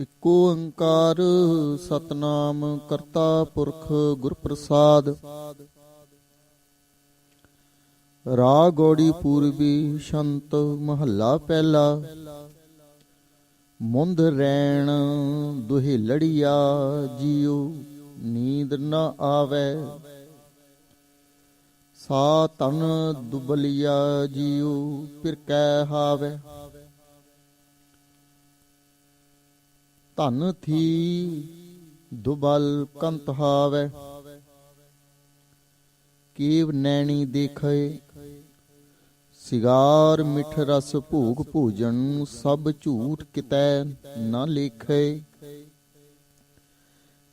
ਇਕ ਓੰਕਾਰ ਸਤਨਾਮ ਕਰਤਾ ਪੁਰਖ ਗੁਰ ਪ੍ਰਸਾਦ ਰਾਗ ਗੋੜੀ ਪੂਰਬੀ ਸ਼ੰਤ ਮਹੱਲਾ ਪਹਿਲਾ। ਮੁੰਦ ਰੈਣ ਦੁਹੇ ਲੜੀਆ ਜੀਉ, ਨੀਂਦ ਨਾ ਆਵੇ। ਸਾ ਤਨ ਦੁਬਲੀਆ ਜੀਉ, ਫਿਰ ਕੈ ਹਾਵੇ। ਧਨ ਥੀ, ਦੁਬਲ ਕੰਤ ਹਾਵੇ। ਕੀਵ ਨੈਣੀ ਦੇਖੇ, ਸਿਗਾਰ ਮਿਠ ਰਸ ਭੂਖ ਭੋਜਨ, ਸਭ ਝੂਠ ਕਿਤੈ ਨਾ ਲੇਖੇ।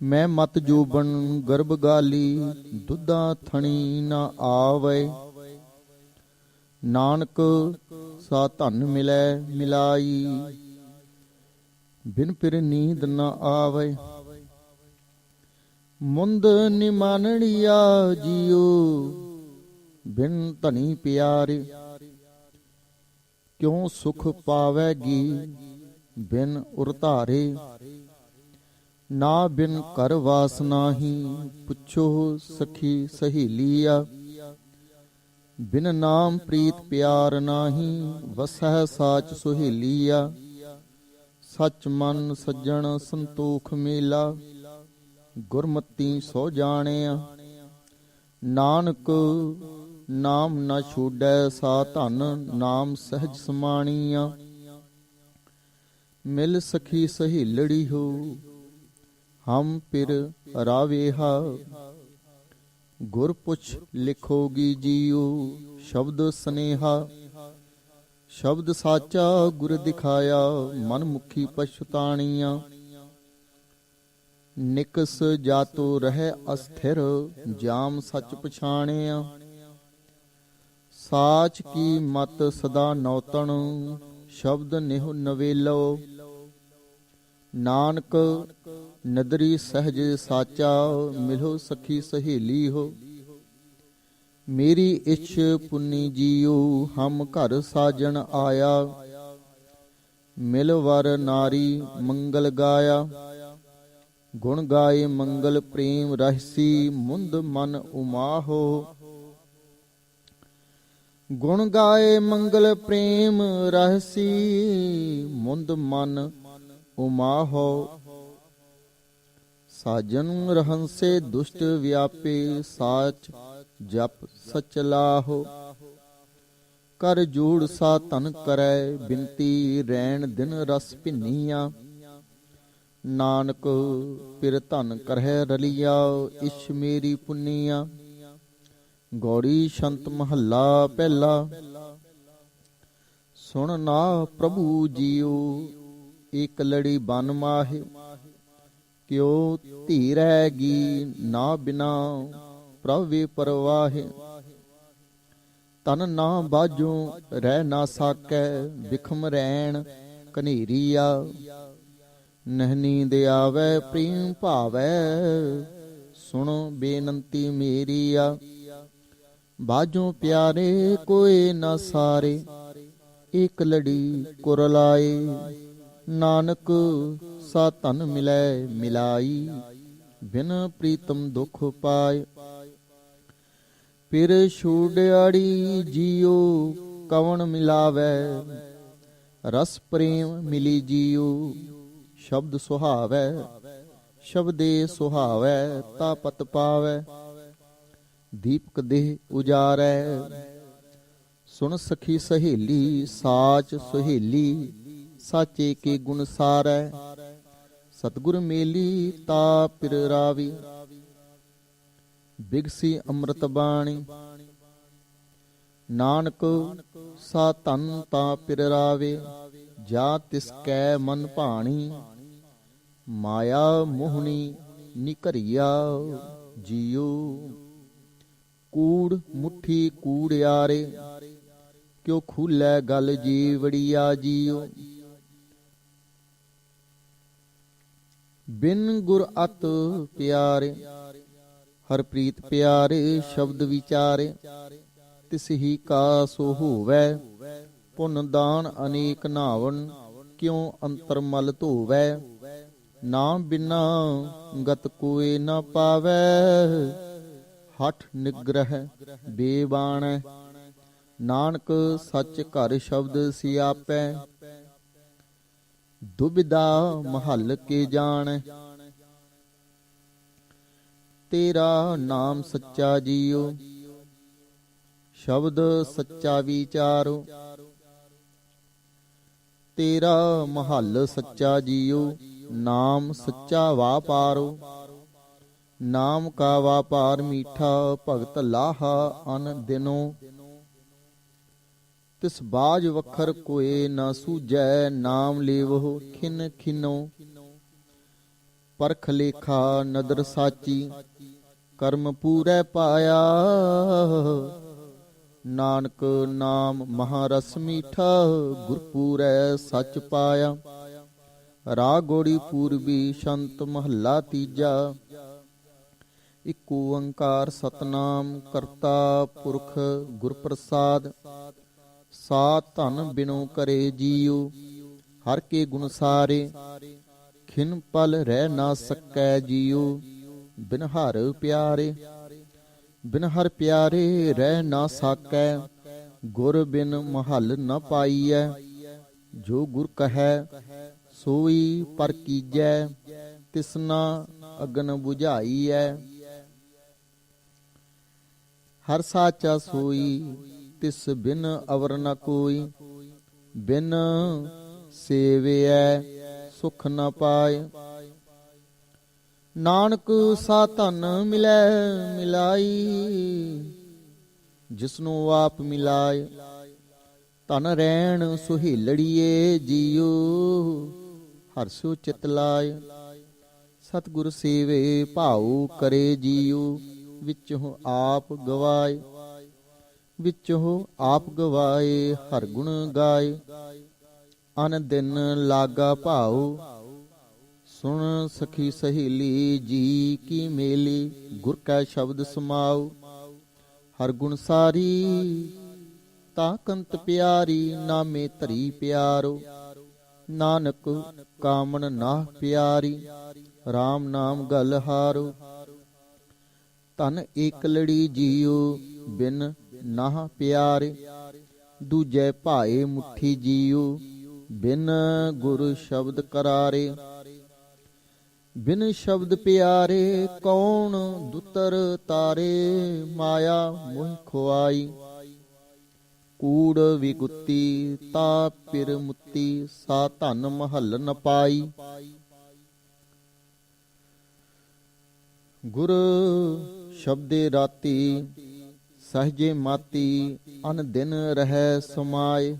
ਮੈਂ ਮਤ ਜੋਬਨ ਗਰਭ ਗਾਲੀ, ਦੁੱਧਾ ਥਣੀ ਨਾ ਆਵੇ। ਨਾਨਕ ਸਾ ਧਨ ਮਿਲੈ, ਮਿਲਾਈ ਬਿਨ ਪਿਰ ਨੀਂਦ ਨਾ ਆਵੇ। ਮੁੰਦ ਨਿਮਾਨੜੀਆ ਜੀਉ, ਬਿਨ ਧਨੀ ਪਿਆਰੇ। ਕਿਉ ਸੁਖ ਪਾਵੇਗੀ ਬਿਨ ਉਰਧਾਰੇ। ਨਾ ਬਿਨ ਕਰ ਵਾਸ ਨਾਹੀ, ਪੁੱਛੋ ਸਖੀ ਸਹੇਲੀਆ। ਬਿਨ ਨਾਮ ਪ੍ਰੀਤ ਪਿਆਰ ਨਾਹੀ, ਵਸਹਿ ਸਾਚ ਸੁਹੇਲੀਆ। ਸਚ ਮਨ ਸੱਜਣ ਸੰਤੋਖ ਮੇਲਾ, ਗੁਰਮਤੀ ਸੋ ਜਾਣਿਆ। ਨਾਨਕ ਨਾਮ ਨਾ ਛੋੜੈ ਸਾ ਧਨ, ਨਾਮ ਸਹਿਜ ਸਮਾਣੀਆ। ਮਿਲ ਸਖੀ ਸਹੇਲੜੀ ਹੋ, ਹਮ ਪਿਰ ਰਾਵੇਹਾ ਗੁਰ ਪੁੱਛ ਲਿਖੋਗੀ ਜੀਉ, ਸ਼ਬਦ ਸਨੇਹਾ। ਸ਼ਬਦ ਸਾਚਾ ਗੁਰ ਦਿਖਾਇਆ, ਮਨ ਮੁਖੀ ਪਛਤਾਣੀਆਂ। ਨਿਕਸ ਜਾਤੋ ਰਹਿ ਅਸਥਿਰ, ਜਾਮ ਸੱਚ ਪਛਾਣਿਆ। ਸਾਚ ਕੀ ਮਤ ਸਦਾ ਨੌਤਣ, ਸ਼ਬਦ ਨਿਹ ਨਵੇਲੋ। ਨਾਨਕ ਨਦਰੀ ਸਹਜ ਸਾਚਾ, ਮਿਲੋ ਸਖੀ ਸਹੇਲੀ ਹੋ। ਮੇਰੀ ਇਛ ਪੁੰਨੀ ਜੀਉ, ਹਮ ਘਰ ਸਾਜਣ ਆਇਆ। ਮਿਲ ਵਰ ਨਾਰੀ ਮੰਗਲ ਗਾਇਆ। ਗੁਣ ਗਾਏ ਮੰਗਲ ਪ੍ਰੇਮ ਰਹਿਸੀ, ਮੁੰਦ ਮਨ ਉਮਾਹੋ। ਗੁਣ ਗਾਏ ਮੰਗਲ ਪ੍ਰੇਮ ਰਹਿਸੀ, ਮੁੰਦ ਮਨ ਉਮਾਹੋ। ਸਾਜਨ ਰਹੰਸੇ ਦੁਸ਼ਟ ਵਿਆਪੇ, ਸਾਚ ਜਪ ਸਚ ਲਾਹੋ ਕਰ ਜੋੜ ਸਾ ਤਨ ਕਰੈ, ਬਿੰਤੀ ਰੈਣ ਦਿਨ ਰਸ ਭਿੰਨੀਆਂ। ਨਾਨਕ ਪਿਰ ਧਨ ਕਰਹਿ ਰਲੀਆ ਇਛ ਮੇਰੀ ਪੁੰਨੀਆ। ਗੌੜੀ ਸ਼ੰਤ ਮਹੱਲਾ ਪਹਿਲਾ। ਸੁਣ ਨਾ ਪ੍ਰਭੂ ਜੀਓ, ਇਕ ਲੜੀ ਬਨ ਮਾਹੇ। ਕਿਉ ਧੀਰੈਗੀ ਨਾ ਬਿਨਾ ਪ੍ਰਭੇ ਪਰਵਾਹੇ ਤਨ ਨਾ ਬਾਜੂ ਰਹਿ ਨਾ ਸਾਕੈ ਵਿਖਮ ਰੈਣ ਕਨੇਰੀਆ ਨਹਿ ਨੀਂਦ ਆਵੈ, ਪ੍ਰੇਮ ਭਾਵੈ, ਸੁਣੋ ਬੇਨੰਤੀ ਮੇਰੀਆ। ਬਾਜੂ ਪਿਆਰੇ ਕੋਈ ਨਾ ਸਾਰੇ ਇਕ ਲੜੀ ਕੁਰਲਾਏ ਨਾਨਕ, ਸਾ ਧਨ ਮਿਲੈ ਮਿਲਾਈ, ਬਿਨ ਪ੍ਰੀਤਮ ਦੁਖ ਪਾਏ। ਫਿਰ ਛੂੜਿਆੜੀ ਜੀਉ ਕਵਣ ਮਿਲਾਵੈ? ਰਸ ਪ੍ਰੇਮ ਮਿਲੀ ਜੀਉ ਸ਼ਬਦ ਸੁਹਾਵੈ? ਸ਼ਬਦੇ ਸੁਹਾਵੈ, ਤਾ ਪਤ ਪਾਵੈ। ਦੀਪਕ ਦੇਹ ਉਜਾਰੈ। ਸੁਣ ਸਖੀ ਸਹੇਲੀ, ਸਾਚ ਸੁਹੇਲੀ, ਸਾਚੇ ਕੇ ਗੁਣ ਸਾਰੈ। ਸਤਗੁਰ ਮੇਲੀ, ਤਾ ਪਿਰ ਰਾਵੀ। ਬਿਗਸੀ ਅੰਮ੍ਰਿਤ ਬਾਣੀ। ਨਾਨਕ, ਸਾ ਤਨ ਤਾ ਪਿਰ ਰਾਵੇ ਜਾ ਤਿਸ ਕੈ ਮਨ ਭਾਣੀ। ਮਾਇਆ ਮੋਹਣੀ ਨਿਕਰੀਆ ਜੀਉ। ਕੂੜ ਮੁਠੀ ਕੂੜਿਆਰੇ ਕਿਉ ਖੁੱਲੇ ਗਲ ਜੀਵੜੀਆ ਜੀਉ। ਬਿਨ ਗੁਰ ਅਤ ਪਿਆਰੇ ਹਰ ਪ੍ਰੀਤ ਪਿਆਰੇ ਸ਼ਬਦ ਵਿਚਾਰੇ, ਤਿਸ ਹੀ ਕਾ ਸੋ ਹੋਵੈ, ਪੁੰਨ ਦਾਨ ਅਨੇਕ ਨਾਵਨ ਕਿਉ ਅੰਤਰ ਮਲ ਧੋਵੈ? ਨਾਮ ਬਿਨਾ ਗਤ ਕੋਏ ਨਾ ਪਾਵੈ, ਹਠ ਨਿਗ੍ਰਹਿ ਬੇਬਾਣ। ਨਾਨਕ ਸੱਚ ਘਰ ਸ਼ਬਦ ਸਿਆਪੈ ਦੁਬਿਦਾ ਮਹੱਲ ਕੇ ਜਾਣ। ਤੇਰਾ ਨਾਮ ਸੱਚਾ ਜੀਉ ਸ਼ਬਦ ਸੱਚਾ ਵਿਚਾਰੋ। ਤੇਰਾ ਮਹੱਲ ਸੱਚਾ ਜੀਉ ਨਾਮ ਸੱਚਾ ਵਾਪਾਰੋ। ਨਾਮ ਕਾ ਵਾਪਾਰ ਮੀਠਾ ਭਗਤ ਲਾਹਾ ਅਨ ਦਿਨੋ। ਤਿਸ ਬਾਜ ਵਖਰ ਕੋਏ ਨਾ ਸੂਜੈ ਨਾਮ ਲੇਵੋ ਖਿਨ ਖਿਨੋ। ਪਰਖ ਲੇਖਾ ਨਦਰ ਸਾਚੀ, ਕਰਮ ਪੂਰੈ ਪਾਇਆ। ਨਾਨਕ ਨਾਮ ਮਹਾਰਸ ਮੀਠਾ, ਗੁਰਪੂਰੈ ਸੱਚ ਪਾਇਆ। ਰਾਗ ਪੂਰਬੀ ਸ਼ੰਤ ਮਹੱਲਾ ਤੀਜਾ। ਇਕ ਓੰਕਾਰ ਸਤਨਾਮ ਕਰਤਾ ਪੁਰਖ ਗੁਰ ਪ੍ਰਸਾਦ ਸਾ ਧਨ ਬਿਨੋ ਕਰੇ ਜੀਉ, ਹਰ ਕੇ ਗੁਣ ਸਾਰੇ। ਖਿਨ ਪਲ ਰਹਿ ਨਾ ਸਕੈ ਜੀਉ, ਬਿਨ ਹਰ ਪਿਆਰੇ, ਬਿਨ ਹਰ ਪਿਆਰੇ ਰਹਿ ਨਾ ਸਾਕੈ, ਗੁਰ ਬਿਨ ਮਹਲ ਨ ਪਾਈਐ, ਜੋ ਗੁਰ ਕਹੈ, ਸੋਈ ਪਰ ਕੀਜੈ ਤਿਸਨਾ ਅਗਨ 부ਝਾਈਐ ਹਰ ਸਾਚਾ ਸੋਈ, ਤਿਸ ਬਿਨ ਅਵਰ ਨ ਕੋਈ, ਬਿਨ ਸੇਵਿਐ। ਸੁਖ ਨ ਪਾਏ। ਨਾਨਕ ਸਾ ਧਨ ਮਿਲੈ, ਮਿਲਾਈ। ਜਿਸਨੂੰ ਆਪ ਮਿਲਾਏ ਤਨ ਰਹਿਣ ਸੁਹੇਲੜੀਏ ਜੀਉ ਹਰਸੋ ਚਿਤ ਲਾਏ, ਸਤਿਗੁਰ ਸੇਵੇ ਭਾਉ ਕਰੇ ਜੀਉ ਵਿੱਚੋਂ ਆਪ ਗਵਾਏ, ਵਿੱਚੋਂ ਆਪ ਗਵਾਏ, ਹਰ ਗੁਣ ਗਾਏ। ਅਨ ਦਿਨ ਲਾਗਾ ਭਾਉ, ਸੁਣ ਸਖੀ ਸਹੇਲੀ ਜੀ ਕੀ ਮੇਲੀ, ਗੁਰ ਕੈ ਸ਼ਬਦ ਸਮਾਉ। ਹਰ ਗੁਣ ਸਾਰੀ ਤਾ ਕੰਤ ਪਿਆਰੀ, ਨਾਮੇ ਧਰੀ ਪਿਆਰੋ। ਨਾਨਕ ਕਾਮਣ ਨਾ ਪਿਆਰੀ RAM ਨਾਮ ਗਲ ਹਾਰੋ। ਤਨ ਏਕ ਲੜੀ ਜੀਉ, ਬਿਨ ਨਾ ਪਿਆਰੇ। ਦੂਜੇ ਭਾਏ ਮੁਠੀ ਜੀਉ। ਬਿਨ ਗੁਰ ਸ਼ਬਦ ਕਰਾਰੇ, ਬਿਨ ਸ਼ਬਦ ਪਿਆਰੇ ਕੌਣ ਦੁਤਰ ਤਾਰੇ, ਮਾਇਆ ਮੋਹ ਖੁਆਈ। ਕੂੜ ਵਿਗੁੱਤੀ ਤਾ ਪਿਰ ਮੁੱਤੀ, ਸਾ ਧਨ ਮਹੱਲ ਨ ਪਾਈ। ਗੁਰ ਸ਼ਬਦੇ ਰਾਤੀ, ਸਹਜੇ ਮਾਤੀ, ਅਨ ਦਿਨ ਰਹਿ ਸਮਾਏ।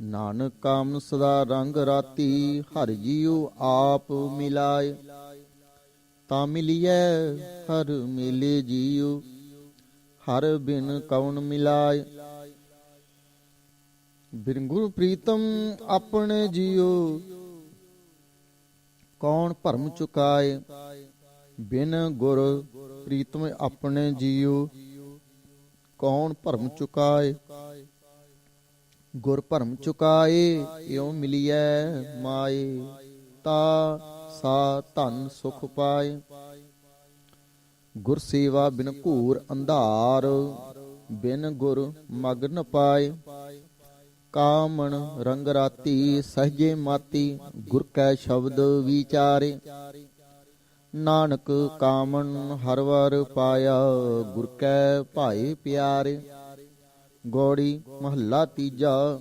ਨਾਨਕ ਕਾਮਨ ਸਦਾ ਰੰਗ ਰਾਤੀ, ਹਰ ਜੀਉ ਆਪ ਮਿਲਾਏ। ਤਾ ਮਿਲਿਐ, ਹਰ ਮਿਲੇ ਜੀਉ, ਹਰ ਬਿਨ ਕੌਣ ਮਿਲਾਏ। ਬਿਨ ਗੁਰੂ ਪ੍ਰੀਤਮ ਆਪਣੇ ਜੀਉ, ਕੌਣ ਭਰਮ ਚੁਕਾਏ? ਬਿਨ ਗੁਰ ਪ੍ਰੀਤਮ ਆਪਣੇ ਜੀਉ, ਕੌਣ ਭਰਮ ਚੁਕਾਏ? ਗੁਰ ਭਰਮ ਚੁਕਾਏ, ਇਉ ਮਿਲਿਐ ਮਾਏ, ਤਾ ਸਾ ਧਨ ਸੁਖ ਪਾਏ। ਗੁਰ ਸੇਵਾ ਬਿਨ ਘੂਰ ਅੰਧਾਰ, ਬਿਨ ਗੁਰ ਮਗ ਨ ਪਾਏ। ਕਾਮਣ ਰੰਗ ਰਾਤੀ ਸਹਜੇ ਮਾਤੀ, ਗੁਰ ਕੈ ਸ਼ਬਦ ਵਿਚਾਰੇ। ਨਾਨਕ ਕਾਮਣ ਹਰ ਵਰ ਪਾਇਆ, ਗੁਰ ਕੈ ਭਾਏ ਪਿਆਰੇ। ਗੋੜੀ ਮਹੱਲਾ ਤੀਜਾ।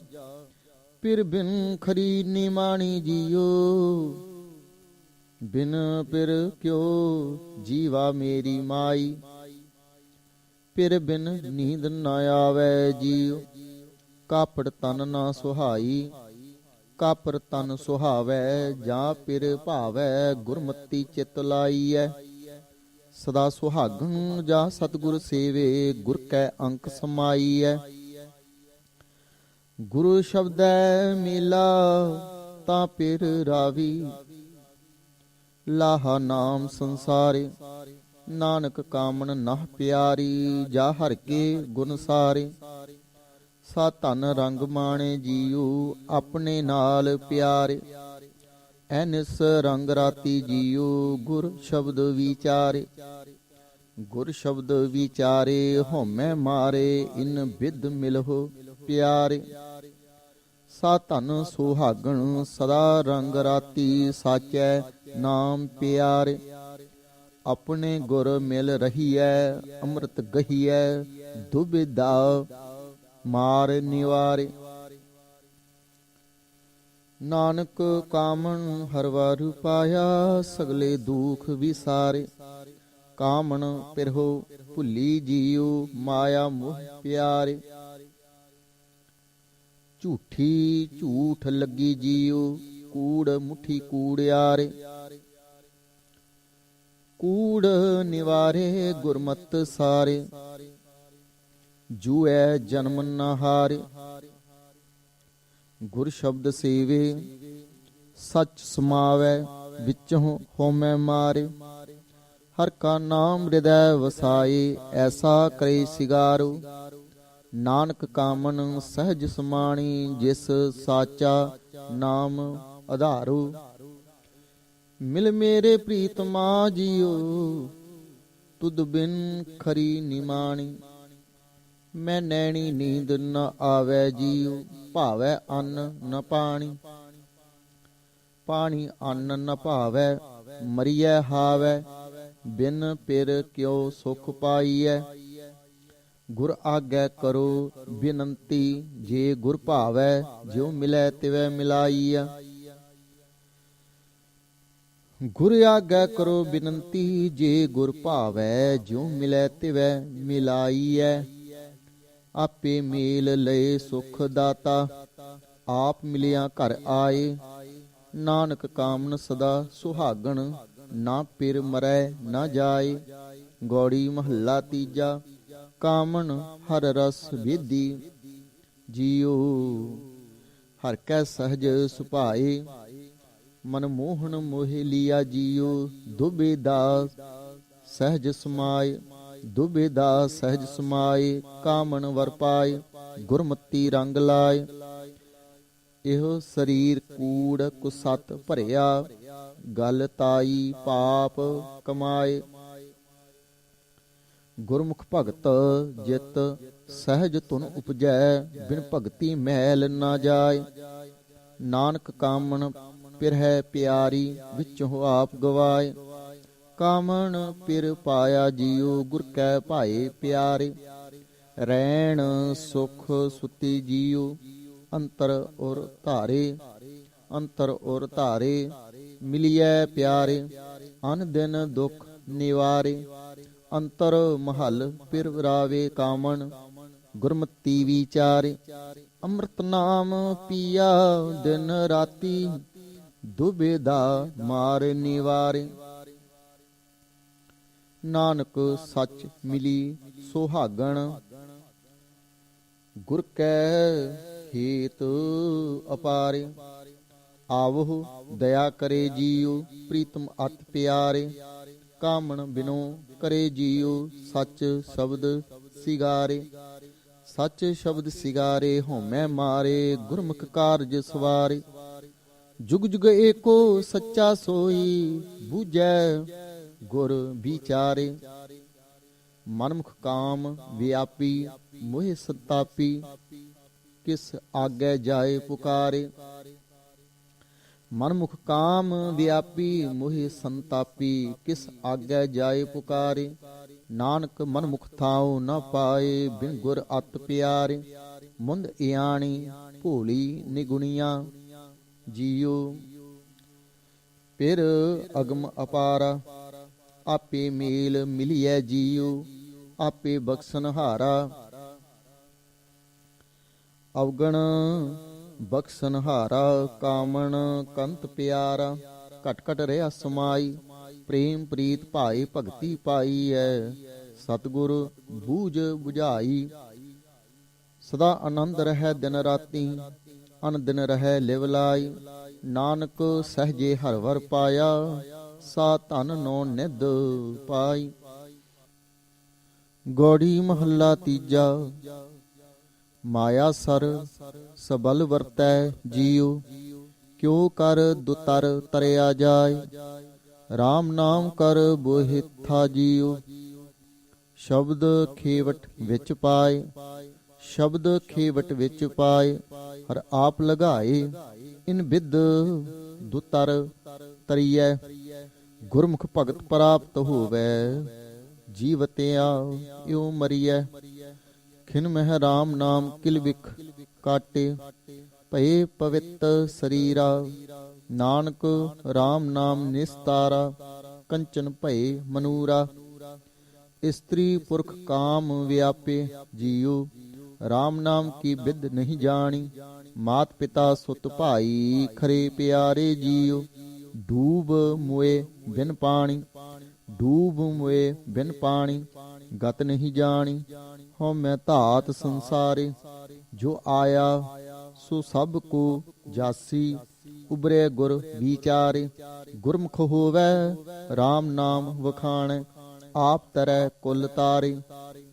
ਪਿਰ ਬਿਨ ਖਰੀ ਨਿਮਾਣੀ ਜੀਓ, ਬਿਨ ਪਿਰ ਕਿਉ ਜੀਵਾ ਮੇਰੀ ਮਾਈ। ਪਿਰ ਬਿਨ ਨੀਂਦ ਨਾ ਆਵੇ ਜੀਉ ਕਾਪੜ ਤਨ ਨਾ ਸੁਹਾਈ। ਕਾਪਰ ਤਨ ਸੁਹਾਵੈ ਜਾਂ ਪਿਰ ਭਾਵੈ ਗੁਰਮਤੀ ਚਿਤ ਲਾਈਐ। ਸਦਾ ਸੁਹਾਗਣ ਜਾਂ ਸਤਿਗੁਰ ਸੇਵੇ, ਗੁਰ ਕੈ ਅੰਕ ਸਮਾਈਐ। ਗੁਰੂ ਸ਼ਬਦੈ ਮੇਲਾ, ਤਾਂ ਪਿਰ ਰਾਵੀ। ਲਾਹਾ ਨਾਮ ਸੰਸਾਰੇ, ਨਾਨਕ ਕਾਮਣ ਨਹ ਪਿਆਰੀ, ਜਾ ਹਰ ਕੇ ਗੁਣ ਸਾਰੇ। ਸਾ ਧਨ ਰੰਗ ਮਾਣੇ ਜੀਉ, ਆਪਣੇ ਨਾਲ ਪਿਆਰੇ। ਐਨਿਸ ਰੰਗ ਰਾਤੀ ਜੀਉ, ਗੁਰ ਸ਼ਬਦ ਵਿਚਾਰੇ। ਗੁਰ ਸ਼ਬਦ ਵਿਚਾਰੇ ਹਉਮੈ ਮਾਰੇ, ਇਨ ਵਿਦ ਮਿਲਹੁ ਪਿਆਰੇ। ਸਾ ਧਨ ਸੁਹਾਗਣ, ਸਦਾ ਰੰਗ ਰਾਤੀ ਸਾਚੈ ਨਾਮ ਪਿਆਰੇ। ਆਪਣੇ ਗੁਰ ਮਿਲ ਰਹੀਐ, ਅੰਮ੍ਰਿਤ ਗਹੀਐ ਦੁਬਿਦਾ ਮਾਰ ਨਿਵਾਰੇ। ਨਾਨਕ ਕਾਮਣ ਹਰ ਵਾਰ ਪਾਇਆ, ਸਗਲੇ ਦੁਖ ਵਿਸਾਰੇ। ਕਾਮਣ ਪਿਰਹੋ ਭੁੱਲੀ ਜੀਉ, ਮਾਇਆ ਮੋਹ ਪਿਆਰੇ। ਝੂਠੀ ਝੂਠ ਲੱਗੀ ਜੀਉ, ਕੂੜ ਮੁਠੀ ਕੂੜਿਆਰੇ। ਕੂੜ ਨਿਵਾਰੇ ਗੁਰਮਤ ਸਾਰੇ, ਜੂਐ ਜਨਮ ਨ ਹਾਰੇ। ਗੁਰ ਸ਼ਬਦ ਸੇਵੇ, ਸਚ ਸਮਾਵੈ, ਵਿੱਚੋਂ ਹੋਮੈ ਮਾਰੇ। ਹਰ ਕਾ ਨਾਮ ਹਿਰਦੈ ਵਸਾਏ, ਐਸਾ ਕਰੇ ਸਿਗਾਰੋ। ਨਾਨਕ ਕਾਮਨ ਸਹਿਜ ਸਮਾਣੀ, ਜਿਸ ਸਾਚਾ ਨਾਮ ਆਧਾਰੋ ਮਿਲ ਮੇਰੇ ਪ੍ਰੀਤਮਾ ਜੀਓ, ਤੁਧ ਬਿਨ ਖਰੀ ਨਿਮਾਣੀ। ਮੈਂ ਨੈਣੀ ਨੀਂਦ ਨ ਆਵੈ ਜੀਉ, ਭਾਵੈ ਅੰਨ ਨ ਪਾਣੀ। ਪਾਣੀ ਅੰਨ ਨ ਭਾਵੈ, ਮਰੀਐ ਹਾਵੈ, ਬਿਨ ਪਿਰ ਕਿਉ ਸੁਖ ਪਾਈਐ। ਗੁਰ ਆਗੈ ਕਰੋ ਬਿਨੰਤੀ, ਜੇ ਗੁਰ ਭਾਵੈ, ਜਿਉ ਮਿਲੈ ਤਿਵੈ ਮਿਲਾਈਐ। ਗੁਰ ਆਗੈ ਕਰੋ ਬਿਨੰਤੀ, ਜੇ ਗੁਰ ਭਾਵੈ, ਜਿਉ ਮਿਲੈ ਤਿਵੈ ਮਿਲਾਈਐ। ਆਪੇ ਮੇਲ ਲਏ ਸੁਖ ਦਾਤਾ। ਆਪ ਮਿਲਿਆ ਘਰ ਆਏ। ਨਾਨਕ ਕਾਮਨ ਸਦਾ ਸੁਹਾਗਣ। ਨਾ ਪਿਰ ਮਰੈ ਨਾ ਜਾਏ। ਗੌੜੀ ਮਹੱਲਾ ਤੀਜਾ। ਕਾਮਨ ਹਰ ਰਸ ਵਿਧੀ। ਜੀਉ ਹਰ ਕੈ ਸਹਜ ਸੁਭਾਏ। ਮਨ ਮੋਹਨ ਮੋਹਿ ਲਿਆ ਜੀਉ। ਦੁਬੇਦਾ ਸਹਜ ਸਮਾਏ। ਦੁਬੇਦਾ ਸਹਿਜ ਸਮਾਏ ਕਾਮਨ ਵਰ ਪਾਏ, ਗੁਰਮਤੀ ਰੰਗ ਲਾਏ। ਇਹੋ ਸਰੀਰ ਕੂੜ ਕੁਸਤ ਭਰਿਆ, ਗਲ ਤਾਈ ਪਾਪ ਕਮਾਏ। ਗੁਰਮੁਖ ਭਗਤ ਜਿਤ ਸਹਿਜ ਤੁਨ ਉਪਜੈ, ਬਿਨ ਭਗਤੀ ਮਹਿਲ ਨਾ ਜਾਏ। ਨਾਨਕ ਕਾਮਣ ਪਿਰਹਿ ਪਿਆਰੀ, ਵਿੱਚੋਂ ਆਪ ਗਵਾਏ। ਕਾਮਣ ਪਿਰ ਪਾਇਆ ਜੀਉ, ਗੁਰ ਕੈ ਭਾਏ ਪਿਆਰੇ। ਰੈਣ ਸੁਖ ਸੁਤੀ ਜੀਉ, ਅੰਤਰ ਔਰ ਧਾਰੇ। ਅੰਤਰ ਔਰ ਧਾਰੇ ਮਿਲਿਐ ਪਿਆਰੇ, ਅਨ ਦਿਨ ਦੁਖ ਨਿਵਾਰੇ। ਅੰਤਰ ਮਹਲ ਪਿਰ ਰਾਵੇ ਕਾਮਣ, ਗੁਰਮਤੀ ਵਿਚਾਰੇ। ਅੰਮ੍ਰਿਤ ਨਾਮ ਪੀਆ ਦਿਨ ਰਾਤੀ ਦੁਬੇਦਾ ਮਾਰ ਨਿਵਾਰੇ। ਨਾਨਕ ਸੱਚ ਮਿਲੀ ਸੁਹਾਗਣ। ਗੁਰ ਕੈ ਹੇਤ ਅਪਾਰੇ, ਆਵਹੁ ਦਇਆ ਕਰੇ ਜੀਉ, ਪ੍ਰੀਤਮ ਅਤ ਪਿਆਰੇ। ਕਾਮਣ ਬਿਨੋ ਕਰੇ ਜੀਉ, ਸੱਚ ਸ਼ਬਦ ਸਿਗਾਰੇ। ਸੱਚ ਸ਼ਬਦ ਸਿਗਾਰੇ ਹਉਮੈ ਮਾਰੇ, ਗੁਰਮੁਖ ਕਾਰਜ ਸਵਾਰੇ। ਜੁਗ ਜੁਗ ਏਕੋ ਸੱਚਾ ਸੋਈ, ਬੂਝੈ ਗੁਰ ਵਿਚਾਰੇ, ਮਨਮੁਖ ਕਾਮ ਵਿਆਪੀ, ਮੋਹਿ ਸੰਤਾਪੀ, ਕਿਸ ਆਗੇ ਜਾਏ ਪੁਕਾਰੇ। ਮਨਮੁਖ ਕਾਮ ਵਿਆਪੀ, ਮੋਹਿ ਸੰਤਾਪੀ, ਕਿਸ ਆਗੇ ਜਾਏ ਪੁਕਾਰੇ। ਨਾਨਕ ਮਨਮੁਖ ਥਾਉ ਨ ਪਾਏ ਬਿਨ ਗੁਰ ਅਤ ਪਿਆਰੇ। ਮੁੰਦ ਇਆਣੀ ਭੋਲੀ ਨਿਗੁਣੀਆਂ, ਜੀਉ। ਪਿਰ ਅਗਮ ਅਪਾਰਾ। ਆਪੇ ਮੇਲ ਮਿਲਿਐ ਜੀਉ, ਆਪੇ ਬਖਸ਼ਨ ਹਾਰਾ। ਅਵਗਣ ਬਖਸ਼ਨ ਹਾਰਾ, ਕਾਮਣ ਕੰਤ ਪਿਆਰਾ। ਘਟ ਘਟ ਰਿਆ ਸਮਾਈ, ਪ੍ਰੇਮ ਪ੍ਰੀਤ ਭਾਈ ਭਗਤੀ ਪਾਈ ਐ ਸਤਿਗੁਰ ਬੂਝ 부ਝਾਈ ਸਦਾ ਆਨੰਦ ਰਹਿ ਦਿਨ ਰਾਤੀ, ਅਨ ਦਿਨ ਰਹਿ ਲਿਵ ਲਾਈ। ਨਾਨਕ ਸਹਜੇ ਹਰ ਵਰ ਪਾਇਆ। ਸਾ ਧਨ ਨੋ ਨਿਦ ਪਾਈ। ਗੋੜੀ ਮਹੱਲਾ ਤੀਜਾ, ਮਾਇਆ ਸਰ, ਸਬਲ ਵਰਤੈ ਜੀਉ, ਕਿਉ ਕਰ ਦੁਤਰ ਤਰਿਆ ਜਾਏ। RAM ਨਾਮ ਕਰ ਬੋਹਿਥਾ ਜੀਉ। ਸ਼ਬਦ ਖੇਵਟ ਵਿੱਚ ਪਾਏ, ਸ਼ਬਦ ਖੇਵਟ ਵਿੱਚ ਪਾਏ, ਹਰ ਆਪ ਲਗਾਏ, ਇਨ ਬਿਦ ਦੁਤਰ ਤਰੀਐ। ਗੁਰਮੁਖ ਭਗਤ ਪ੍ਰਾਪਤ ਹੋਵੇ, ਜੀਵਤਿਆ ਇਉ ਮਰੀਐ। ਖਿਨ ਮਹਿ ਰਾਮ ਨਾਮ ਕਿਲ ਵਿਖ ਕਾਟੇ, ਭਏ ਪਵਿੱਤ ਸਰੀਰਾ। ਨਾਨਕ RAM ਨਾਮ ਨਿਸਤਾਰਾ, ਕੰਚਨ ਭਏ ਮਨੂਰਾ। ਇਸਤਰੀ ਪੁਰਖ ਕਾਮ ਵਿਆਪੇ ਜੀਉ RAM ਨਾਮ ਕੀ ਬਿਦ ਨਹੀਂ ਜਾਣੀ। ਮਾਤ ਪਿਤਾ ਸੁਤ ਭਾਈ ਖਰੇ ਪਿਆਰੇ ਜੀਉ। ਡੂਬ ਮੁਏ ਬਿਨ ਪਾਣੀ, ਡੂਬ ਮੁਏ ਬਿਨ ਪਾਣੀ, ਗਤ ਨਹੀਂ ਜਾਣੀ, ਹਉ ਮੈਂ ਧਾਤ ਸੰਸਾਰੇ, ਜੋ ਆਇਆ ਸੋ ਸਭ ਕੋ ਜਾਸੀ ਉਬਰੇ ਗੁਰ ਵਿਚਾਰੇ, ਗੁਰਮੁਖ ਹੋਵੇ RAM ਨਾਮ ਵਖਾਣ, ਆਪ ਤਰੈ ਕੁਲ ਤਾਰੇ,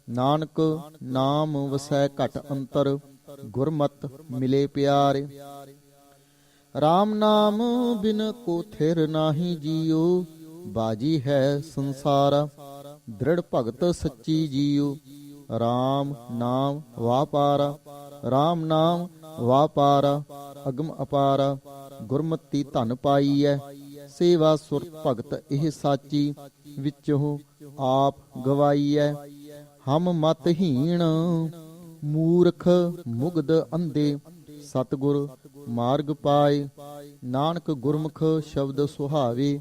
ਨਾਨਕ ਨਾਮ ਵਸੈ ਘਟ ਅੰਤਰ, ਗੁਰਮਤ ਮਿਲੇ ਪਿਆਰੇ। RAM ਨਾਮ ਬਿਨ ਕੋ ਥਿਰ ਨਾਹੀ ਜੀਉ ਬਾਜੀ ਹੈ ਸੰਸਾਰ, ਦ੍ਰਿੜ ਭਗਤ ਸੱਚੀ ਜੀਉ RAM ਨਾਮ ਵਾਪਾਰਾ RAM ਨਾਮ ਵਾਪਾਰਾ, ਅਗਮ ਅਪਾਰਾ, ਗੁਰਮਤੀ ਧਨ ਪਾਈ ਪਾਈਐ, ਸੇਵਾ ਸੁਰ ਭਗਤ ਇਹ ਸਾਚੀ, ਵਿੱਚੋਂ ਆਪ ਗਵਾਈ ਗਵਾਈਐ। ਹਮ ਮਤ ਹੀਣ, ਮੂਰਖ ਮੁਗਦ ਅੰਧੇ ਸਤਗੁਰ, ਮਾਰਗ ਪਾਏ। ਨਾਨਕ ਗੁਰਮੁਖ ਸ਼ਬਦ ਸੁਹਾਵੇ,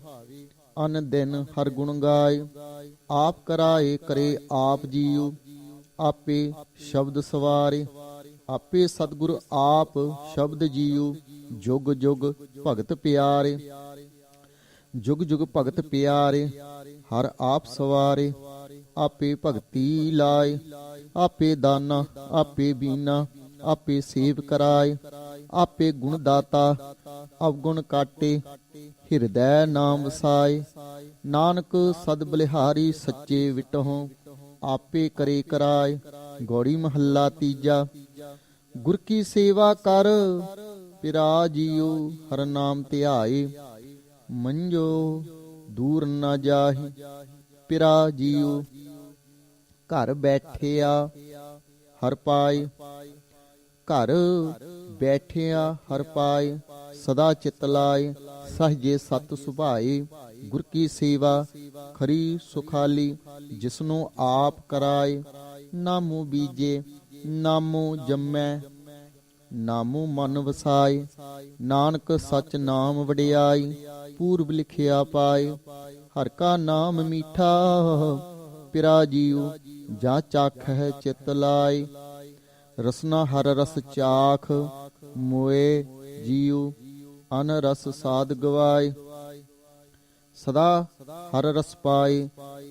ਅਨ ਦਿਨ ਹਰ ਗੁਣ ਗਾਏ। ਆਪ ਕਰਾਏ ਕਰੇ ਆਪ ਜੀਉ, ਆਪੇ ਸ਼ਬਦ ਸਵਾਰੇ। ਆਪੇ ਸਤਿਗੁਰ ਆਪ ਸ਼ਬਦ ਜੀਉ, ਜੁਗ ਜੁਗ ਭਗਤ ਪਿਆਰੇ। ਜੁਗ ਜੁਗ ਭਗਤ ਪਿਆਰੇ, ਹਰ ਆਪ ਸਵਾਰੇ। ਆਪੇ ਭਗਤੀ ਲਾਏ, ਆਪੇ ਦਾਨਾ, ਆਪੇ ਬੀਨਾ। ਆਪੇ ਸੇਵ ਕਰਾਏ, ਆਪੇ ਗੁਣ ਦਾਤਾ, ਅਵਗੁਣ ਕਾਟੇ, ਹਿਰਦੈ ਨਾਮ ਵਸਾਏ। ਨਾਨਕ ਸਦ ਬਲਿਹਾਰੀ ਸੱਚੇ ਵਿਟਹੁ, ਆਪੇ ਕਰੇ ਕਰਾਏ, ਗੋੜੀ ਮਹੱਲਾ ਤੀਜਾ। ਗੁਰ ਕੀ ਸੇਵਾ ਕਰ ਪਿਰਾ ਜੀਉ ਹਰ ਨਾਮ ਧਿਆਏ। ਮੰਜੋ ਦੂਰ ਨਾ ਜਾਹੀ ਪਿਰਾ ਜੀਉ ਘਰ ਬੈਠਿਆ, ਹਰ ਪਾਏ। ਘਰ ਬੈਠਿਆ ਹਰ ਪਾਏ, ਸਦਾ ਚਿਤ ਲਾਏ ਸਹਜੇ ਸਤ ਸੁਭਾਏ, ਗੁਰ ਕੀ ਸੇਵਾ ਖਰੀ ਸੁਖਾਲੀ, ਜਿਸਨੂੰ ਆਪ ਕਰਾਏ, ਨਾਮੋ ਬੀਜੇ, ਨਾਮੋ ਜੰਮੈ, ਨਾਮੋ ਮਨ ਵਸਾਏ, ਨਾਨਕ ਸਚ ਨਾਮ ਵਡਿਆਈ ਪੂਰਬ ਲਿਖਿਆ ਪਾਏ, ਹਰ ਕਾ ਨਾਮ ਮੀਠਾ, ਪਿਰਾ ਜੀਉ, ਜਾ ਚਾਖ ਹੈ ਚਿਤ ਲਾਏ ਰਸਨਾ ਹਰ ਰਸ ਚਾਖ, ਮੋਏ ਜੀਉ, ਅਨ ਰਸ ਸਾਧ ਗਵਾਏ। ਸਦਾ ਹਰ ਰਸ ਪਾਏ,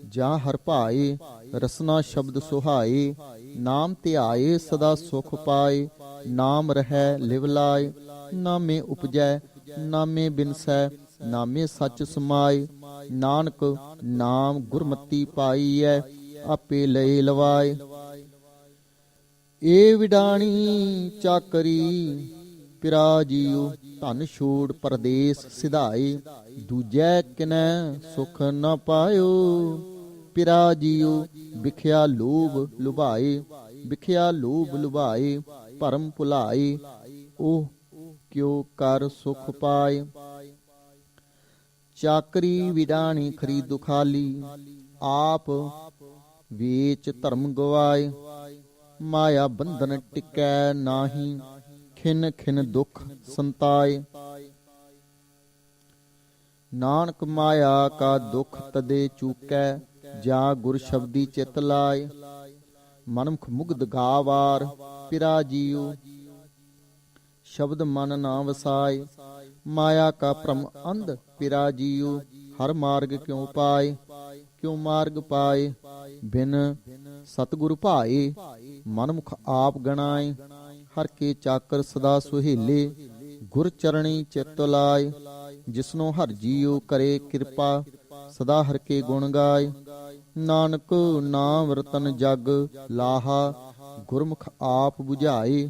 ਜਾਂ ਹਰ ਭਾਏ, ਰਸਨਾ ਸ਼ਬਦ ਸੁਹਾਏ, ਨਾਮ ਧਿਆਏ, ਸਦਾ ਸੁਖ ਪਾਏ। ਨਾਮ ਰਹਿ ਲਿਵ ਲਾਏ, ਨਾਮੇ ਉਪਜੈ, ਨਾਮੇ ਬਿਨਸੈ, ਨਾਮੇ ਸੱਚ ਸਮਾਏ। ਨਾਨਕ ਨਾਮ ਗੁਰਮਤੀ ਪਾਈਐ, ਆਪੇ ਲੈ ਲਵਾਏ। ਏ ਵਿਡਾਣੀ ਚਾਕਰੀ ਪਿਰਾ ਜੀਉ ਧਨ ਛੋੜ ਪਰਦੇਸ ਸਿਧਾਏ, ਦੂਜੈ ਕਿਨੈ ਸੁਖ ਨ ਪਾਇਓ। ਪਿਰਾ ਜੀਉ ਵਿਖਿਆ ਲੋਭ ਲੁਭਾਏ, ਵਿਖਿਆ ਲੋਭ ਲੁਭਾਏ, ਭਰਮ ਭੁਲਾਏ, ਉਹ ਕਿਉ ਕਰ ਸੁਖ ਪਾਏ। ਚਾਕਰੀ ਵਿਡਾਣੀ ਖਰੀਦੁ ਖਾਲੀ, ਆਪ ਵੇਚ ਧਰਮ ਗਵਾਏ। ਮਾਇਆ ਬੰਧਨ ਟਿਕੈ ਨਾਹੀ, ਖਿਨ ਖਿਨ ਦੁਖ ਸੰਤਾਏ। ਨਾਨਕ ਮਾਇਆ ਕਾ ਦੁਖ ਤਦੇ ਚੂਕੈ, ਜਾ ਗੁਰ ਸ਼ਬਦੀ ਚਿਤ ਲਾਏ। ਮਨਮੁਖ ਮੁਗਧ ਗਾਵਾਰ ਪਿਰਾ ਜੀਉ। ਸ਼ਬਦ ਮਨ ਨਾ ਵਸਾਏ, ਮਾਇਆ ਕਾ ਭ੍ਰਮ ਅੰਧ, ਪਿਰਾ ਜੀਉ। ਹਰ ਮਾਰਗ ਕਿਉ ਪਾਏ, ਕਿਉ ਮਾਰਗ ਪਾਏ, ਬਿਨ ਸਤਿਗੁਰ ਭਾਏ, ਮਨਮੁਖ ਆਪ ਗਣਾਏ, ਹਰ ਕੇ ਚਾਕਰ ਸਦਾ ਸੁਹੇਲੇ, ਗੁਰ ਚਰਣੀ ਚਿਤ ਲਾਏ, ਜਿਸਨੂੰ ਹਰ ਜੀਉ ਕਰੇ ਕਿਰਪਾ, ਸਦਾ ਹਰ ਕੇ ਗੁਣ ਗਾਏ। ਨਾਨਕ ਨਾਮ ਰਤਨ ਜਗ ਲਾਹਾ, ਗੁਰਮੁਖ ਆਪ 부ਝਾਏ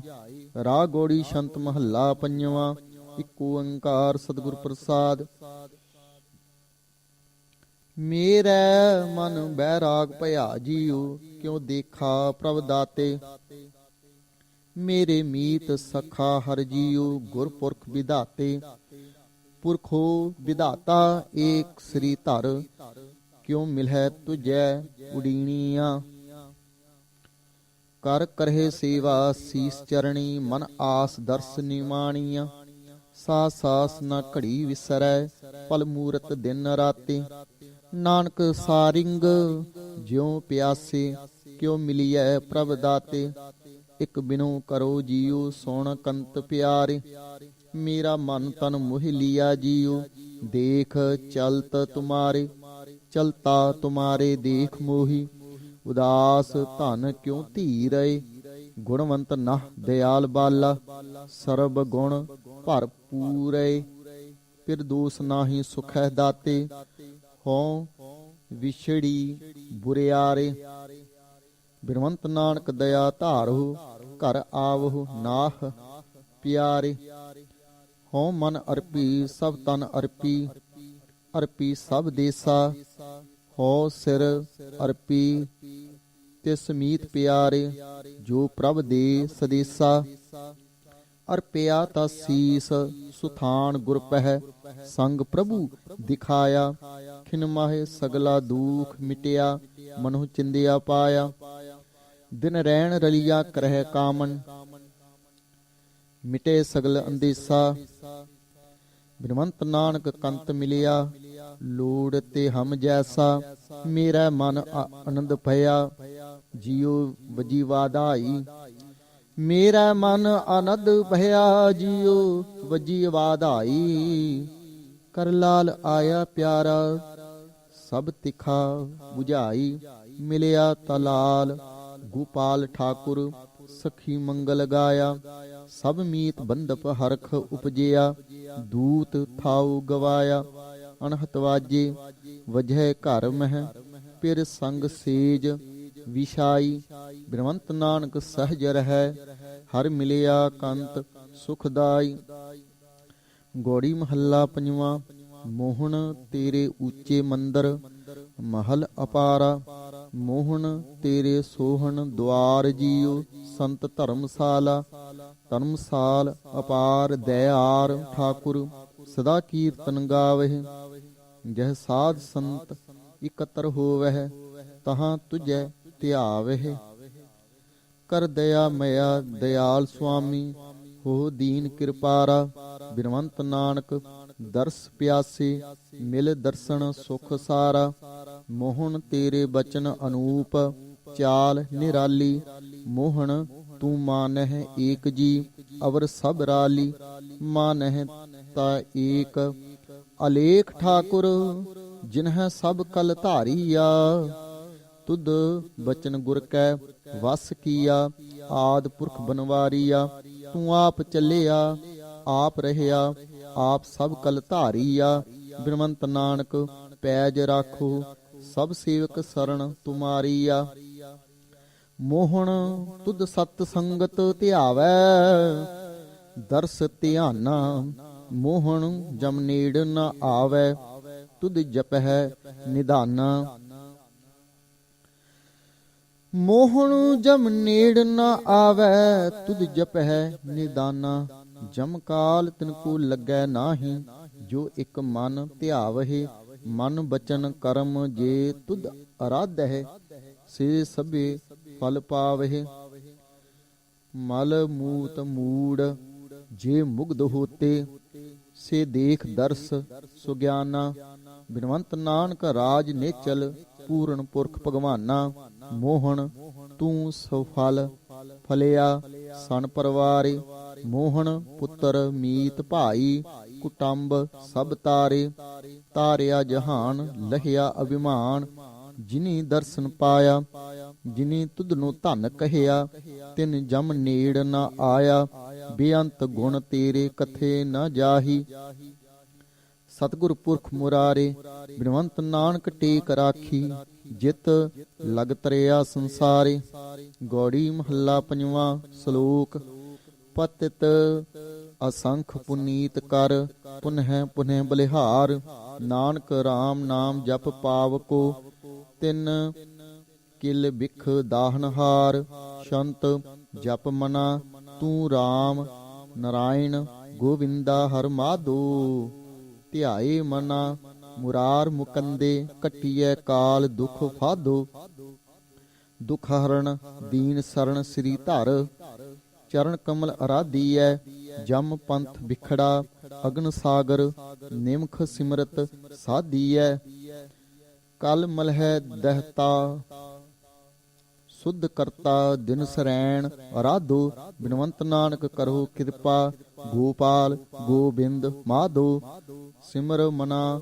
ਰਾਹ ਗੋੜੀ ਸ਼ੰਤ ਮਹੱਲਾ ਪੰਜਵਾ, ਇੱਕ ਓੰਕਾਰ ਸਤਿਗੁਰ ਪ੍ਰਸਾਦ ਮੇਰੇ ਮਨ ਬੈਰਾਗ ਭਇਆ ਜੀਉ, ਕਿਉ ਦੇਖਾ ਪ੍ਰਭ ਦਾਤੇ? ਮੇਰੇ ਮੀਤ ਸਖਾ ਹਰ ਜੀਉ, ਗੁਰਪੁਰਖ ਵਿਧਾਤੇ। ਪੁਰਖੋ ਵਿਧਾਤਾ ਏਕ ਸ੍ਰੀ ਧਰ, ਕਿਉ ਮਿਲੈ ਤੁਜੈ ਉਡੀਣੀਆਂ? ਕਰ ਕਰਹਿ ਸੇਵਾ ਸੀਸ ਚਰਣੀ, ਮਨ ਆਸ ਦਰਸ ਨਿਮਾਣੀਆਂ। ਸਾ ਸਾਸ ਨਾ ਘੜੀ ਵਿਸਰੈ, ਪਲ ਮੂਰਤ ਦਿਨ ਰਾਤੇ। ਨਾਨਕ ਸਾਰਿੰਗ ਜਿਉ ਪਿਆਸੇ, ਕਿਉ ਮਿਲੀਐ ਪ੍ਰਭ ਦਾਤੇ। ਇਕ ਬਿਨੋ ਕਰੋ ਜੀਉ, ਸੋਣ ਕੰਤ ਪਿਆਰੇ। ਮੇਰਾ ਮਨ ਤਨ ਮੋਹ ਲਿਆ ਜੀਉ, ਦੇਖ ਚਲਤ ਤੁਮਾਰੇ। ਚਲਤਾ ਤੁਮਾਰੇ ਦੇਖ ਮੋਹੀ, ਉਦਾਸ ਧਨ ਕਿਉ ਧੀ ਰਹੇ ਗੁਣਵੰਤ ਨਾ ਦਿਆਲ ਬਾਲਾ, ਸਰਬ ਗੁਣ ਭਰਪੂਰੇ। ਫਿਰ ਦੋਸ ਨਾਹੀ ਸੁਖੈ ਦਾਤੇ ਹਉ ਵਿਛੜੀ ਬੁਰਿਆਰੇ। ਬਿਰਵੰਤ ਨਾਨਕ ਦਇਆ ਧਾਰੋ ਘਰ ਆਵਹੁ ਨਾਹ ਪਿਆਰੇ। ਹਉ ਮਨ ਅਰਪੀ, ਸਭ ਤਨ ਅਰਪੀ ਅਰਪੀ ਸਭ ਦੇਸਾ। ਹਉ ਸਿਰ ਅਰਪੀ, ਤਿਸ ਮੀਤ ਪਿਆਰੇ, ਜੋ ਪ੍ਰਭ ਦੇ ਸਦੇਸਾ। ਅਰਪਿਆ ਤਾ ਸੀਸ, ਸੁਥਾਨ ਗੁਰ ਪਹਿ, ਸੰਗ ਪ੍ਰਭੂ ਦਿਖਾਇਆ। ਖਿਨ ਮਾਹੇ ਸਗਲਾ ਦੁਖ ਮਿਟਿਆ, ਮਨੁ ਚਿੰਦਿਆ ਪਾਇਆ। ਦਿਨ ਰਹਿਣ ਰਲਿਆ ਕਰਹਿ ਕਾਮਨ। ਮਿਟੇ ਸਗਲ ਅੰਦੇਸਾ। ਬਿਨਵੰਤ ਨਾਨਕ ਕੰਤ ਮਿਲਿਆ, ਲੋੜ ਤੇ ਹਮ ਜੈਸਾ। ਮੇਰਾ ਮਨ ਆਨੰਦ ਭਇਆ, ਜਿਉ ਵਜੀ ਵਾਧਾਈ। ਮੇਰਾ ਮਨ ਆਨੰਦ ਭਇਆ, ਜਿਉ ਵਜੀ ਵਾਧਾਈ। ਕਰ ਲਾਲ ਆਇਆ ਪਿਆਰਾ ਸਭ ਤਿਖਾ 부ਝਾਈ ਮਿਲਿਆ ਤਲਾਲ। ਗੋਪਾਲ ਠਾਕੁਰ, ਸਖੀ ਮੰਗਲ ਗਾਇਆ। ਸਭ ਮੀਤ ਬੰਦਪ ਹਰਖ ਉਪਜਿਆ। ਦੂਤ ਥਾਉ ਗਵਾਇਆ। ਅਨਹਤ ਵਾਜੇ, ਵਜਹਿ ਘਰ ਮਹਿ। ਪਿਰ ਸੰਗ ਸੇਜ ਵਿਸ਼ਾਈ ਬਿਰਵੰਤ ਨਾਨਕ ਸਹਜ ਰਹਿ। ਹਰ ਮਿਲਿਆ ਕੰਤ ਸੁਖਦਾਈ ਗੋੜੀ ਮਹੱਲਾ ਪੰਜਵਾਂ। ਮੋਹਣ ਤੇਰੇ ਉੱਚੇ ਮੰਦਰ, ਮਹਲ ਅਪਾਰਾ। ਮੋਹਣ ਤੇਰੇ ਸੋਹਣ ਦਵਾਰ ਜੀਉ ਸੰਤ ਧਰਮਸਾਲਾ। ਧਰਮਸਾਲ ਅਪਾਰ ਦਇਆਰ ਠਾਕੁਰ, ਸਦਾ ਕੀਰਤਨ ਗਾਵਹਿ। ਜਹ ਸਾਧ ਸੰਤ ਇਕਤਰ ਹੋਵਹਿ, ਤਹਾਂ ਤੁਝੈ ਧਿਆਵਹਿ। ਕਰ ਦਇਆ ਮਇਆ ਦਿਆਲ ਸੁਆਮੀ, ਹੋ ਦੀਨ ਕਿਰਪਾਰਾ। ਬਿਰਵੰਤ ਨਾਨਕ ਦਰਸ ਪਿਆਸੇ, ਮਿਲ ਦਰਸ਼ਨ ਸੁਖ ਸਾਰਾ, ਮੋਹਨ ਤੇਰੇ ਬਚਨ ਅਨੂਪ, ਚਾਲ ਨਿਰਾਲੀ, ਮੋਹਨ ਤੂੰ ਮਾਨਹਿ ਏਕ ਜੀ, ਅਵਰ ਸਭ ਰਾਲੀ, ਮਾਨਹਿ ਤਾ ਏਕ। ਅਲੇਖ ਠਾਕੁਰ, ਜਿਨਹ ਸਭ ਕਲ ਧਾਰੀਆ, ਤੁਧ ਬਚਨ ਗੁਰ ਕੈ ਵਸ ਕੀਆ, ਆਦ ਪੁਰਖ ਬਨਵਾਰੀਆ, ਤੂੰ ਆਪ ਚੱਲਿਆ, ਆਪ ਰਹਿਆ ਆਪ ਸਭ ਕਲ ਧਾਰੀਆ ਬਿਰਮੰਤ ਨਾਨਕ, ਪੈਜ ਰਾਖੋ, ਸਭ ਸੇਵਕ ਸਰਣ ਤੁਮਾਰੀਆ ਮੋਹਣ ਤੁਧ ਸਤ ਸੰਗਤ ਧਿਆਵੈ, ਦਰਸ ਧਿਆਨਾ ਮੋਹਣ ਜਮ ਨੇੜ ਨ ਆਵੈ, ਤੁਧ ਜਪਹਿ ਨਿਧਾਨਾ। ਮੋਹਣ ਜਮ ਨੇੜ ਨ ਆਵੈ, ਤੁਧ ਜਪਹਿ ਨਿਦਾਨਾ ਜਮ ਕਾਲ ਤਿਨ ਕੋ ਲੱਗੈ ਨਾਹੀ, ਜੋ ਇੱਕ ਮਨ ਧਿਆਵਹਿ, ਮਨ ਬਚਨ ਕਰਮ ਜੇ ਤੁਧ ਅਰਾਧਹਿ, ਸੇ ਸਭੇ ਫਲ ਪਾਵਹਿ। ਮਲ ਮੂਤ ਮੂੜ ਜੇ ਮੁਗਧ ਹੋਤੇ, ਸੇ ਦੇਖ ਦਰਸ ਸੁਗਿਆਨਾ। ਬਿਨਵੰਤ ਨਾਨਕ ਰਾਜ ਨੇਚਲ, ਪੂਰਨ ਪੁਰਖ ਭਗਵਾਨਾ ਮੋਹਣ ਤੂੰ ਸਫਲ ਫਲਿਆ ਸਨ ਪਰਵਾਰੇ। ਮੋਹਣ ਪੁੱਤਰ ਮੀਤ ਭਾਈ, ਕੁਟੰਬ ਸਭ ਤਾਰੇ, ਤਾਰਿਆ ਜਹਾਨ ਲਹਿਆ ਅਭਿਮਾਨ, ਜਿਨੀ ਦਰਸ਼ਨ ਪਾਇਆ, ਜਿਨੀ ਤੁਧ ਨੂੰ ਧਨ ਕਹਿਆ, ਤਿਨ ਜਮ ਨੇੜ ਨ ਆਇਆ, ਬੇਅੰਤ ਗੁਣ ਤੇਰੇ ਕਥੇ ਨਾ ਜਾਹੀ। ਸਤਿਗੁਰ ਪੁਰਖ ਮੁਰਾਰੇ, ਬਿਨਵੰਤ ਨਾਨਕ ਟੇਕ ਰਾਖੀ, ਜਿਤ ਲਗ ਤਰਿਆ ਸੰਸਾਰੇ, ਗੌੜੀ ਮਹੱਲਾ ਪੰਜਵਾਂ ਸ਼ਲੋਕ ਪਤਿਤ ਅਸੰਖ ਪੁਨੀਤ ਕਰ, ਪੁਨਹਿ ਪੁਨਹਿ ਬਲਿਹਾਰ, ਨਾਨਕ RAM ਨਾਮ ਜਪ ਪਾਵਕੋ ਤਿੰਨ ਕਿਲ ਬਿਖ ਦਾਹਨਹਾਰ, ਸ਼ੰਤ ਜਪ ਮਨਾ, ਤੂੰ RAM ਨਰਾਇਣ ਗੋਵਿੰਦਾ ਹਰ ਮਾਧੋ, ਧਿਆਏ ਮਨਾ, ਮੁਰਾਰ ਮੁਕੰਦੇ ਕਟਿਐ ਕਾਲ ਦੁਖ ਫਾਧੋ ਦੁਖ ਹਰਣ ਦੀਨ ਸਰਣ ਸ੍ਰੀ ਧਰ ਚਰਨ ਕਮਲ ਅਰਾਧੀ ਅਰਾਧੀਐ ਜਮ ਪੰਥ ਵਿਖੜਾ, ਅਗਨ ਸਾਗਰ, ਨਿਮਖ ਸਿਮਰਤ ਸਾਧੀ ਸਾਧੀਐ ਕਲ ਮਲਹਿ ਦਹਤਾ, ਸੁਧ ਕਰਤਾ ਦਿਨ ਸਰੈਣ, ਅਰਾਧੋ, ਬਿਨਵੰਤ ਨਾਨਕ ਕਰੋ ਕਿਰਪਾ, ਗੋਪਾਲ, ਗੋਬਿੰਦ, ਮਾਧੋ, ਸਿਮਰ ਮਨਾ,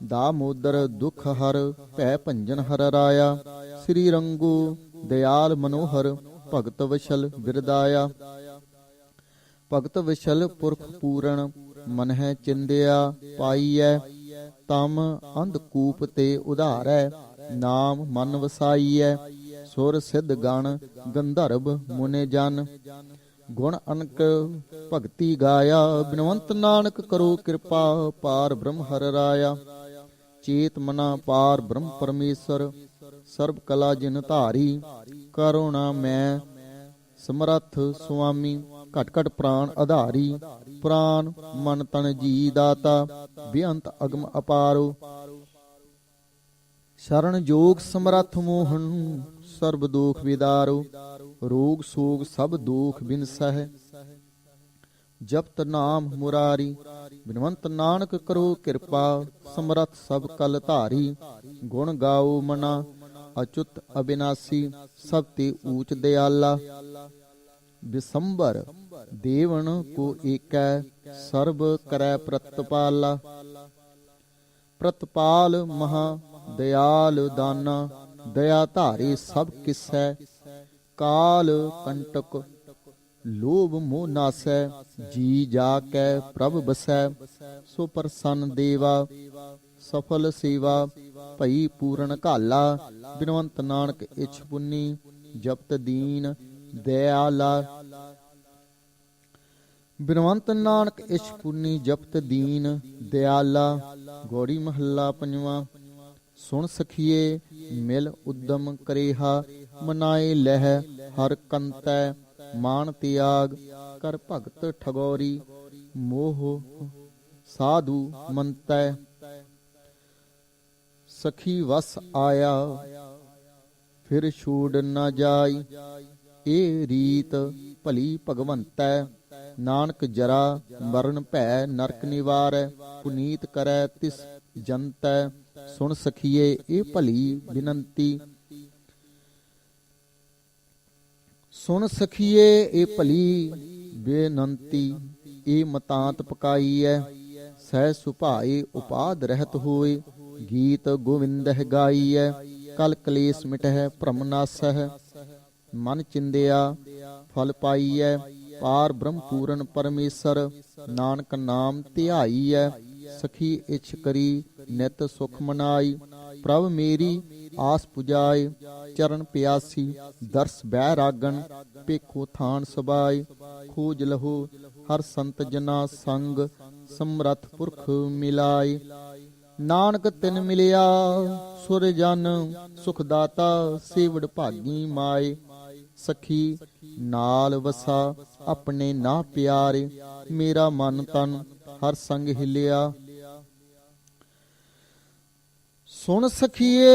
ਦਾਮੋਦਰ ਦੁਖ ਹਰ, ਭੈ ਭੰਜਨ ਹਰ ਰਾਇਆ, ਸ੍ਰੀ ਰੰਗੂ, ਦਿਆਲ ਮਨੋਹਰ ਭਗਤ ਵਸ਼ਲ ਬਿਰਦਾਇਆ ਭਗਤ ਵਿਸ਼ਲ ਪੁਰਖ ਪੂਰਨ ਮਨ ਹੈ ਚਿੰਦਿਆ ਪਾਈਐ, ਤਮ ਅੰਧਕੂਪ ਤੇ ਉਧਾਰੈ, ਨਾਮ ਮਨ ਵਸਾਈਐ, ਸੁਰ ਸਿਧ ਗਣ ਗੰਧਰਵ ਮੁਨੇ ਜਨ। ਗੁਣ ਅਨਕ ਭਗਤੀ ਗਾਇਆ, ਬਿਨਵੰਤ ਨਾਨਕ ਕਰੋ ਕਿਰਪਾ, ਪਾਰ ਬ੍ਰਹਮ ਹਰ ਰਾਇਆ। ਚੇਤ ਮਨਾ ਪਾਰ ਬ੍ਰਹਮ ਪਰਮੇਸ਼ਰ, ਸਰਬ ਕਲਾ ਜਿਨ ਧਾਰੀ ਕਰੁਣਾ ਮੈਂ ਸਮਰੱਥ ਸੁਆਮੀ ਘਟ ਘਟ ਪ੍ਰਾਨ ਆਧਾਰੀ ਪ੍ਰਾਨ ਮਨ ਤਨ ਜੀ ਦਾਤਾ, ਬੇਅੰਤ ਅਗਮ ਅਪਾਰੋ। ਸ਼ਰਨ ਜੋਗ ਸਮਰੱਥ ਮੋਹਨ, ਸਰਬ ਦੋਖ ਵਿਦਾਰੋ। ਰੋਗ ਸੋਗ ਸਭ ਦੋਖ ਬਿਨਸਹਿ ਜਪਤ ਨਾਮ ਮੁਰਾਰੀ, ਬਿਨਵੰਤ ਨਾਨਕ ਕਰੋ ਕਿਰਪਾ, ਸਮਰੱਥ ਸਭ ਕਲ ਧਾਰੀ, ਗੁਣ ਗਾਓ ਮਨਾ। ਅਚੁੱਤ ਅਬਿਨਾਸੀ ਸਭ ਤੇ ਊਚ ਦਿਆਲਾ। ਬਿਸੰਬਰ ਦੇਵਨ ਕੋ ਏਕੈ, ਸਰਬ ਕਰੈ ਪ੍ਰਤਪਾਲਾ। ਪ੍ਰਤਪਾਲ ਮਹਾ ਦਿਆਲ ਦਾਨਾ, ਦਇਆ ਧਾਰੇ ਸਭ ਕਿਸੈ, ਕਾਲ ਕੰਟਕ ਲੋਭ ਮੋਹ ਨਾਸੈ, ਜੀ ਜਾ ਕੈ ਪ੍ਰਭ ਬਸੈ, ਸੋ ਪ੍ਰਸੰਨ ਦੇਵਾ, ਸਫਲ ਸੇਵਾ ਭਈ ਪੂਰਨ ਘਾਲਾ, ਬਿਨਵੰਤ ਨਾਨਕ ਇਛ ਪੁੰਨੀ, ਜਪਤ ਦੀਨ, ਦਇਆਲਾ। ਬਿਨਵੰਤ ਨਾਨਕ ਇਛ ਪੁੰਨੀ, ਜਪਤ ਦੀਨ ਦਿਆਲਾ ਗੋੜੀ ਮਹੱਲਾ ਪੰਜਵਾਂ, ਸੁਣ ਸਖੀਏ, ਮਿਲ ਉਦਮ ਕਰੇਹਾ, ਮਨਾਏ ਲਹਿ ਹਰ ਕੰਤੈ, ਮਾਨ ਤਿਆਗ, ਕਰ ਭਗਤ ਠਗੋਰੀ, ਮੋਹ ਸਾਧੂ ਮੰਤੈ। ਸਖੀ ਵਸ ਆਇਆ, ਫਿਰ ਛੂੜ ਨਾ ਜਾਈ। ਇਹ ਰੀਤ ਭਲੀ ਭਗਵੰਤੈ, ਨਾਨਕ ਜਰਾ ਮਰਨ ਭੈ ਨਰਕ ਨਿਵਾਰੈ, ਪੁਨੀਤ ਕਰੈ ਤਿਸ ਜੰਤੈ। ਸੁਣ ਸਖੀਏ, ਇਹ ਭਲੀ ਬਿਨੰਤੀ। ਸੁਣ ਸਖੀਏ, ਇਹ ਭਲੀ ਬੇਨੰਤੀ। ਇਹ ਮਤਾਂਤ ਪਕਾਈ ਐ ਸਹਿ ਸੁਭਾਏ ਉਪਾਦ ਰਹਿਤ ਹੋਏ। ਗੀਤ ਗੋਵਿੰਦਹਿ ਗਾਈਐ, ਕਲ ਕਲੇਸ਼ ਮਿਟਹਿ ਭ੍ਰਮ ਨਾਸਹਿ। ਮਨ ਚਿੰਦਿਆ, ਫਲ ਪਾਈਐ, ਪਾਰ ਬ੍ਰਹਮ ਪੂਰਨ ਪਰਮੇਸ਼ਰ, ਨਾਨਕ ਨਾਮ ਧਿਆਈਐ। ਸਖੀ ਇਛ ਕਰੀ, ਨਿਤ ਸੁਖ ਮਨਾਈ। ਪ੍ਰਭ ਮੇਰੀ ਆਸ ਪੁਜਾਏ, ਚਰਨ ਪਿਆਸੀ, ਦਰਸ ਬਹਿ ਰਾਗਣ ਪੇਖੋ ਥਾਨ ਸਬਾਈ ਖੋਜ ਲਹੋ, ਹਰ ਸੰਤ ਜਨਾ ਸੰਗ, ਸਮਰਥ ਪੁਰਖ ਮਿਲਾਈ ਨਾਨਕ ਤਿਨ ਮਿਲਿਆ, ਸੁਰ ਜਨ ਸੁਖ ਦਾਤਾ, ਸੇਵੜ ਭਾਗੀ ਮਾਏ। ਸਖੀ, ਨਾਲ ਵਸਾ, ਆਪਣੇ ਨਾ ਪਿਆਰੇ, ਮੇਰਾ ਮਨ ਤਨ ਹਰ ਸੰਗ ਹਿਲਿਆ। ਸੁਣ ਸਖੀਏ,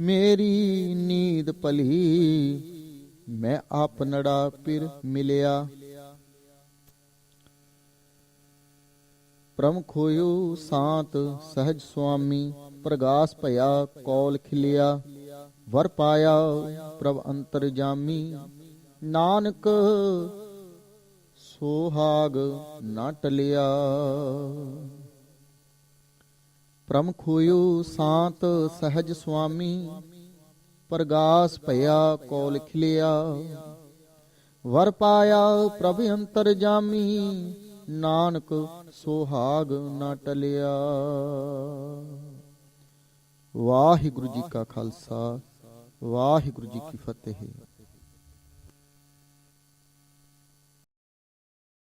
ਮੇਰੀ ਨੀਂਦ ਭਲੀ, ਮੈਂ ਆਪਨੜਾ ਪਿਰ ਮਿਲਿਆ। ਪ੍ਰਮ ਖੋਇਓ ਸਾਤ ਸਹਿਜ ਸੁਆਮੀ, ਪ੍ਰਗਾਸ ਭਇਆ ਕੌਲ ਖਿਲਿਆ, ਵਰ ਪਾਇਆ ਪ੍ਰਭ ਅੰਤਰ ਜਾਮੀ। ਨਾਨਕ ਸੋਹਾਗ ਨਾ ਟਲਿਆ। ਪ੍ਰਮ ਖੋਇਓ ਸਾਤ ਸਹਿਜ ਸੁਆਮੀ, ਪ੍ਰਗਾਸ ਭਇਆ ਕੌਲ ਖਿਲਿਆ। ਵਰ ਪਾਇਆ ਪ੍ਰਭ ਅੰਤਰ ਜਾਮੀ ਨਾਨਕ ਸੋਹਾਗ ਨਾ ਟਲਿਆ। ਵਾਹਿਗੁਰੂ ਜੀ ਕਾ ਖਾਲਸਾ ਵਾਹਿਗੁਰੂ ਜੀ ਕੀ ਫਤਿਹ।